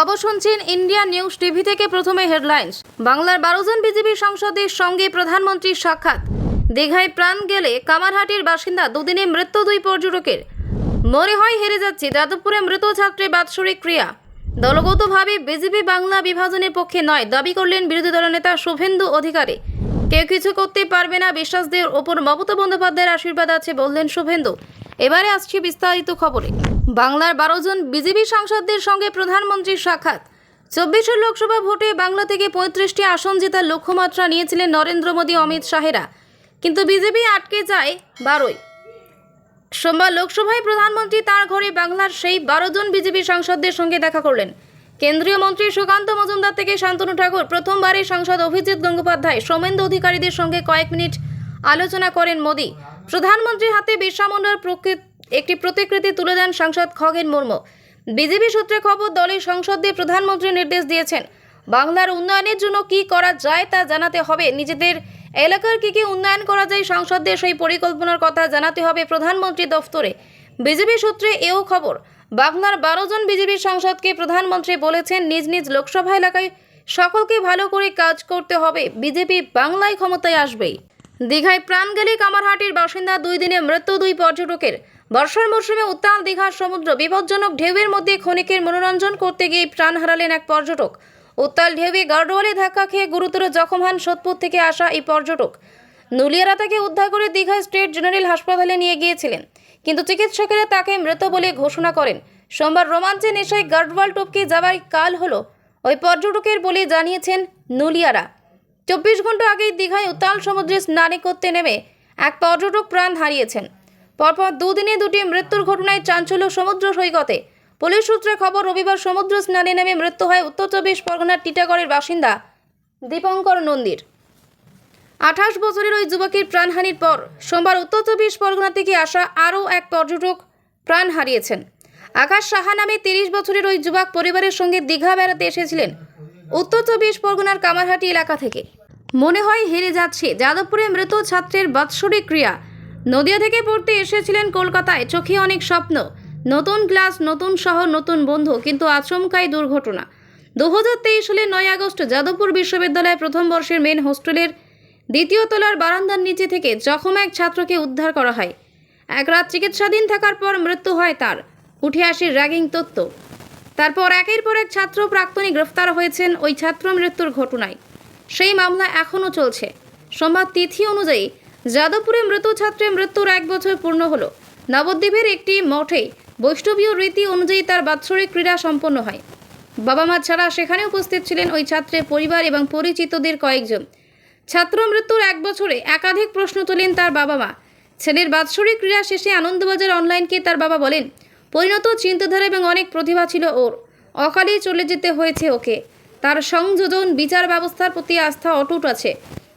খবর শুনছেন India news TV থেকে প্রথমে হেডলাইন্স। বাংলার বারো জন বিজেপি সাংসদের সঙ্গে প্রধানমন্ত্রীর সাক্ষাৎ। দীঘায় প্রাণ গেলে কামারহাটির বাসিন্দা দুদিনে মৃত্যু দুই পর্যটকের। মনে হয় হেরে যাচ্ছে যাদবপুরে মৃত ছাত্রের বাৎসরিক ক্রিয়া। দলগতভাবে বিজেপি বাংলা বিভাজনের পক্ষে নয়, দাবি করলেন বিরোধী দলনেতা শুভেন্দু অধিকারী। কেউ কিছু করতে পারবে না, বিশ্বাসদের ওপর মমতা বন্দ্যোপাধ্যায়ের আশীর্বাদ আছে বললেন শুভেন্দু। এবারে আসছি বিস্তারিত খবরে। বাংলার বারো জন বিজেপি সাংসদদের সঙ্গে প্রধানমন্ত্রীর সাক্ষাৎ। চব্বিশের লোকসভা ভোটে বাংলা থেকে পঁয়ত্রিশটি আসন জেতার লক্ষ্যমাত্রা নিয়েছিলেন নরেন্দ্র মোদী, অমিত শাহেরা। কিন্তু বিজেপি আটকে যায় বারোই। সোমবার লোকসভায় প্রধানমন্ত্রী তার ঘরে বাংলার সেই বারো জন বিজেপি সাংসদদের সঙ্গে দেখা করলেন। কেন্দ্রীয় মন্ত্রী সুকান্ত মজুমদার থেকে শান্তনু ঠাকুর প্রথমবারের সাংসদ অভিজিৎ গঙ্গোপাধ্যায় সোমেন্দু অধিকারীদের সঙ্গে কয়েক মিনিট আলোচনা করেন মোদী। প্রধানমন্ত্রীর হাতে বিরসা প্রকৃত একটি প্রতিকৃতি তুলে দেন সাংসদ খগেন মুর্মু। বিজেপি সূত্রে খবর, দলের সংসদে প্রধানমন্ত্রী নির্দেশ দিয়েছেন। বাংলার উন্নয়নের জন্য কি করা যায় তা জানাতে হবে। নিজেদের এলাকার কি কি উন্নয়ন করা যায় সংসদদের সেই পরিকল্পনার কথা জানাতে হবে প্রধানমন্ত্রী দফতরে। বিজেপি সূত্রে এও খবর, বাংলার বারো জন বিজেপি সাংসদকে প্রধানমন্ত্রী বলেছেন, নিজ নিজ লোকসভা এলাকায় সকলকে ভালো করে কাজ করতে হবে। বিজেপি বাংলায় ক্ষমতায় আসবেই। দীঘায় প্রাণ গেলে কামারহাটির বাসিন্দা দুই দিনে মৃত্যু দুই পর্যটকের। বর্ষার মৌসুমে উত্তাল দীঘার সমুদ্র, বিপজ্জনক ঢেউয়ের মধ্যে ক্ষণিকের মনোরঞ্জন করতে গিয়ে প্রাণ হারালেন এক পর্যটক। উত্তাল ঢেউয়ে গার্ডওয়ালে ধাক্কা খেয়ে গুরুতর জখম হন সোদপুর থেকে আসা এই পর্যটক। নুলিয়ারা তাকে উদ্ধার করে দীঘা স্টেট জেনারেল হাসপাতালে নিয়ে গিয়েছিলেন। কিন্তু চিকিৎসকেরা তাকে মৃত বলে ঘোষণা করেন। সোমবার রোমাঞ্চে নেশায় গার্ডওয়াল টপকে যাবার কাল হলো। ওই পর্যটকের বলে জানিয়েছেন নুলিয়ারা। চব্বিশ ঘণ্টা আগেই দীঘায় উত্তাল সমুদ্রে স্নানে করতে নেমে এক পর্যটক প্রাণ হারিয়েছেন। পরপর দুদিনে দুটি মৃত্যুর ঘটনায় চাঞ্চল্য সমুদ্র সৈকতে। পুলিশ সূত্রে খবর, রবিবার সমুদ্র স্নানে নেমে মৃত্যু হয় উত্তর চব্বিশ পরগনার টিটাগড়ের বাসিন্দা দীপঙ্কর নন্দীর। আঠাশ বছরের ওই যুবকের প্রাণহানির পর সোমবার উত্তর চব্বিশ পরগনা থেকে আসা আরও এক পর্যটক প্রাণ হারিয়েছেন। আকাশ সাহা নামে তিরিশ বছরের ওই যুবক পরিবারের সঙ্গে দীঘা বেড়াতে এসেছিলেন উত্তর চব্বিশ পরগনার কামারহাটি এলাকা থেকে। মনে হয় হেরে যাচ্ছে। যাদবপুরে মৃত ছাত্রের বাৎসরিক ক্রিয়া। নদিয়া থেকে পড়তে এসেছিলেন কলকাতায়, চোখে অনেক স্বপ্ন। নতুন ক্লাস, নতুন শহর, নতুন বন্ধু, কিন্তু আচমকাই দুর্ঘটনা। দু হাজার তেইশ সালের নয় আগস্ট যাদবপুর বিশ্ববিদ্যালয়ের প্রথম বর্ষের মেন হোস্টেলের দ্বিতীয় তলার বারান্দার নিচে থেকে জখম এক ছাত্রকে উদ্ধার করা হয়। এক রাত চিকিৎসাধীন থাকার পর মৃত্যু হয় তার। উঠে আসে র্যাগিং তথ্য তারপর একের পর এক ছাত্র প্রাক্তনী গ্রেফতার হয়েছেন ওই ছাত্র মৃত্যুর ঘটনায়। সেই মামলা এখনও চলছে। সোমবার তিথি অনুযায়ী যাদবপুরে মৃত ছাত্রের মৃত্যুর এক বছর পূর্ণ হলো। নবদ্বীপের একটি মঠে বৈষ্ণবীয় রীতি অনুযায়ী তার বাৎসরিক ক্রীড়া সম্পন্ন হয়। বাবা মা ছাড়া সেখানে উপস্থিত ছিলেন ওই ছাত্রের পরিবার এবং পরিচিতদের কয়েকজন। ছাত্র মৃত্যুর এক বছরে একাধিক প্রশ্ন তোলেন তার বাবা মা ছেলের বাৎসরিক ক্রীড়া শেষে আনন্দবাজার অনলাইনকে তার বাবা বলেন, পরিণত চিন্তাধারা এবং অনেক প্রতিভা ছিল ওর। অকালেই চলে যেতে হয়েছে ওকে। তার সংযোজন, বিচার ব্যবস্থার প্রতি আস্থা অটুট আছে।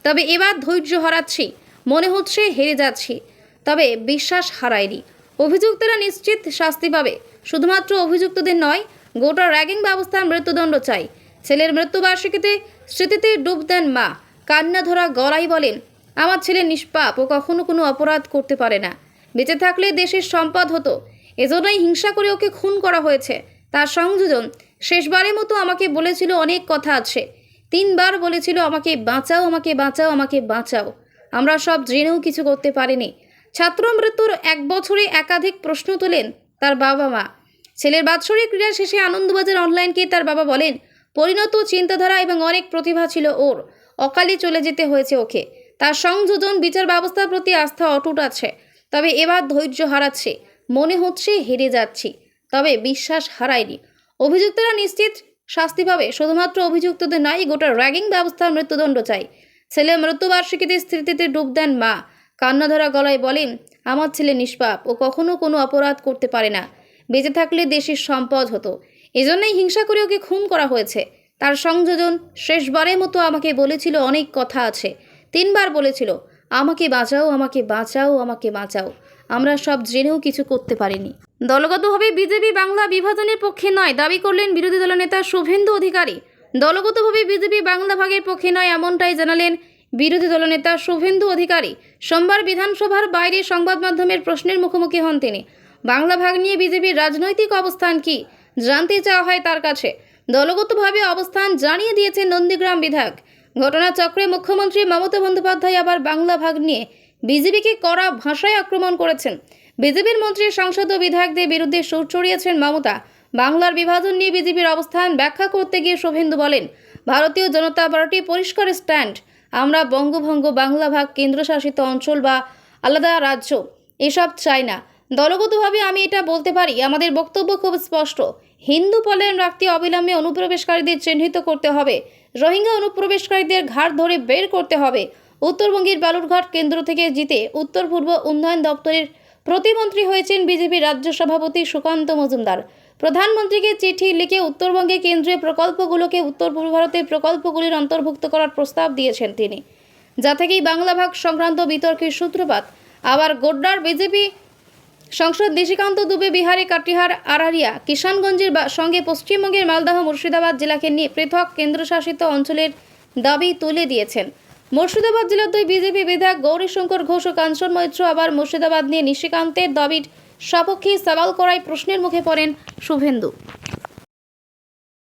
তবে এবার ধৈর্য হারাচ্ছি। মনে হচ্ছে হেরে যাচ্ছি। তবে বিশ্বাস হারায়নি। অভিযুক্তরা নিশ্চিত শাস্তি পাবে। শুধুমাত্র অভিযুক্তদের নয়, গোটা র্যাগিং ব্যবস্থার মৃত্যুদণ্ড চাই। ছেলের মৃত্যুবার্ষিকীতে স্মৃতিতে ডুব দেন মা। কান্না ধরা গলায় বলেন, আমার ছেলে নিষ্পাপ ও কখনো কোনো অপরাধ করতে পারে না। বেঁচে থাকলে দেশের সম্পদ হতো। এজন্যই হিংসা করে ওকে খুন করা হয়েছে। তার সংযোজন শেষবারের মতো আমাকে বলেছিল অনেক কথা আছে। তিনবার বলেছিল আমাকে বাঁচাও আমাকে বাঁচাও আমাকে বাঁচাও। আমরা সব জেনেও কিছু করতে পারিনি। ছাত্র মৃত্যুর এক বছরে একাধিক প্রশ্ন তোলেন তার বাবা মা। ছেলের বাৎসরিক ক্রীড়া শেষে আনন্দবাজার অনলাইনকে তার বাবা বলেন, পরিণত চিন্তাধারা এবং অনেক প্রতিভা ছিল ওর। অকালে চলে যেতে হয়েছে ওকে। তার সংযোজন, বিচার ব্যবস্থার প্রতি আস্থা অটুট আছে। তবে এবার ধৈর্য হারাচ্ছে। মনে হচ্ছে হেরে যাচ্ছি। তবে বিশ্বাস হারায়নি। অভিযুক্তরা নিশ্চিত শাস্তি পাবে। শুধুমাত্র অভিযুক্তদের নয় গোটা র্যাগিং ব্যবস্থার মৃত্যুদণ্ড চাই। ছেলে মৃত্যুবার্ষিকীতে স্মৃতিতে ডুব দেন মা। কান্নাধরা গলায় বলেন, আমার ছেলে নিষ্পাপ, ও কখনো কোনো অপরাধ করতে পারে না। বেঁচে থাকলে দেশের সম্পদ হতো। এজন্যই হিংসা করে ওকে খুন করা হয়েছে। তার সংযোজন শেষবারের মতো আমাকে বলেছিল, অনেক কথা আছে। তিনবার বলেছিল, আমাকে বাঁচাও আমাকে বাঁচাও আমাকে বাঁচাও। আমরা সব জেনেও কিছু করতে পারিনি। দলগতভাবে বিজেপি বাংলা বিভাজনের পক্ষে নয়, দাবি করলেন বিরোধী দলনেতা শুভেন্দু অধিকারী। দলগতভাবে বিজেপি বাংলা ভাগের পক্ষে নয়, এমনটাই জানালেন বিরোধী দলনেতা শুভেন্দু অধিকারী। সোমবার বিধানসভার বাইরে সংবাদ মাধ্যমের প্রশ্নের মুখোমুখি হন তিনি। বাংলা ভাগ নিয়ে বিজেপির রাজনৈতিক অবস্থান কি জানতে চাওয়া হয় তার কাছে। দলগতভাবে অবস্থান জানিয়ে দিয়েছেন নন্দীগ্রাম বিধায়ক। ঘটনাচক্রে মুখ্যমন্ত্রী মমতা বন্দ্যোপাধ্যায় আবার বাংলা ভাগ নিয়ে বিজেপিকে কড়া ভাষায় আক্রমণ করেছেন। বিজেপির মন্ত্রী, সাংসদ ও বিধায়কদের বিরুদ্ধে সুর চড়িয়েছেন মমতা। বাংলার বিভাজন নিয়ে বিজেপির অবস্থান ব্যাখ্যা করতে গিয়ে শুভেন্দু বলেন, ভারতীয় জনতা পার্টি পরিষ্কার স্ট্যান্ড। আমরা বঙ্গভঙ্গ বাংলা ভাগ কেন্দ্রশাসিত অঞ্চল বা আলাদা রাজ্য। এসব চাই না। দলগতভাবে আমি এটা বলতে পারি, আমাদের বক্তব্য খুব স্পষ্ট। হিন্দু পলায়ন রাখতে অবিলম্বে অনুপ্রবেশকারীদের চিহ্নিত করতে হবে। রোহিঙ্গা অনুপ্রবেশকারীদের ঘাট ধরে বের করতে হবে। উত্তরবঙ্গের বালুরঘাট কেন্দ্র থেকে জিতে উত্তর পূর্ব উন্নয়ন দপ্তরের প্রতিমন্ত্রী হয়েছেন বিজেপি রাজ্য সভাপতি সুকান্ত মজুমদার। প্রধানমন্ত্রীকে চিঠি লিখে উত্তরবঙ্গে কেন্দ্রীয় প্রকল্পগুলোকে উত্তর পূর্ব ভারতের প্রকল্পগুলির অন্তর্ভুক্ত করার প্রস্তাব দিয়েছেন তিনি। যা থেকেই বাংলা ভাগ সংক্রান্ত বিতর্কের সূত্রপাত। আবার গোড্ডার বিজেপি সংসদ নিশিকান্ত দুবে বিহারে কাটিহার আরারিয়া কিষানগঞ্জের সঙ্গে পশ্চিমবঙ্গের মালদহ, মুর্শিদাবাদ জেলাকে নিয়ে পৃথক কেন্দ্রশাসিত অঞ্চলের দাবি তুলে দিয়েছেন। মুর্শিদাবাদ জেলার দুই বিজেপি বিধায়ক গৌরীশঙ্কর ঘোষ ও কাঞ্চন মৈত্র আবার মুর্শিদাবাদ নিয়ে নিশিকান্তের দাবির সপক্ষে সওয়াল করায় প্রশ্নের মুখে পড়েন শুভেন্দু।